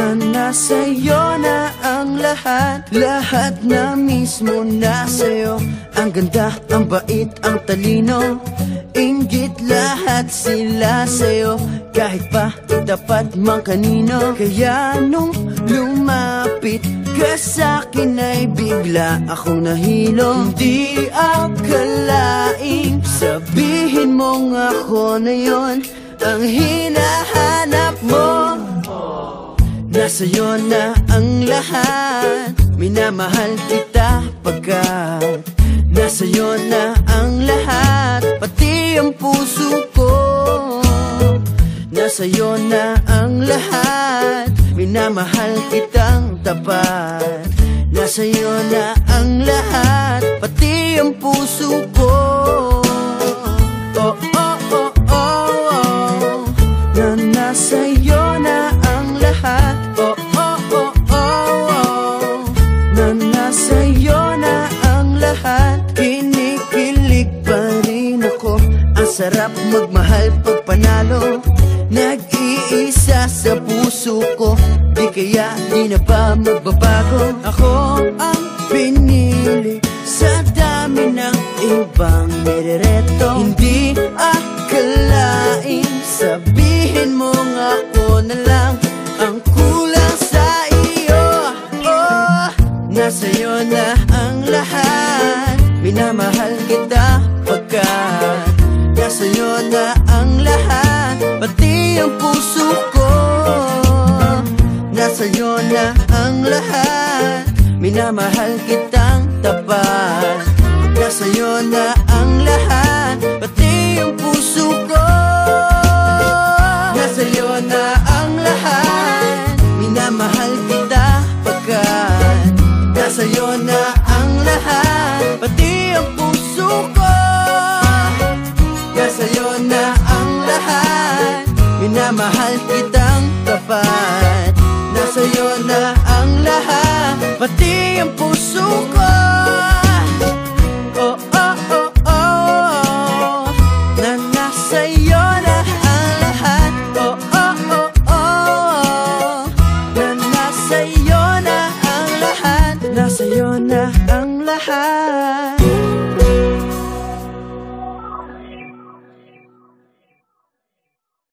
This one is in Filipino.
Na nasa'yo na ang lahat. Lahat na mismo nasa'yo Ang ganda, ang bait, ang talino. Inggit lahat sila sa'yo. Kahit pa itapat man kanino. Kaya nung lumapit ka sa'kin ay bigla akong nahilo. Hindi akalaing sabihin mong ako na yon Ang hinahanap mo Nasa'yo na ang lahat. Minamahal kita pagkat Nasa'yo na ang lahat. Pati ang puso ko Nasa'yo na ang lahat. Minamahal kitang tapat Nasa'yo na ang lahat. Pati ang puso ko. Oh, oh, oh, oh, oh. Na nasa'yo na sarap magmahal pag panalo. Nag-iisa sa puso ko. Di kaya di na ba magbabago? Ako ang pinili Sa dami ng ibang nirereto Minamahal kitang tapat. Nasa'yo na ang lahat Pati ang puso ko. Nasa'yo na ang lahat Minamahal kita pagkat. Nasa'yo na ang lahat Pati ang puso ko. Nasa'yo na ang lahat Minamahal kitang tapat. Nasa'yo na ang lahat Pati ang puso ko. Oh, oh, oh, oh. Na nasa'yo na ang lahat. Oh, oh, oh, oh. Na nasa'yo na ang lahat. Nasa'yo na ang lahat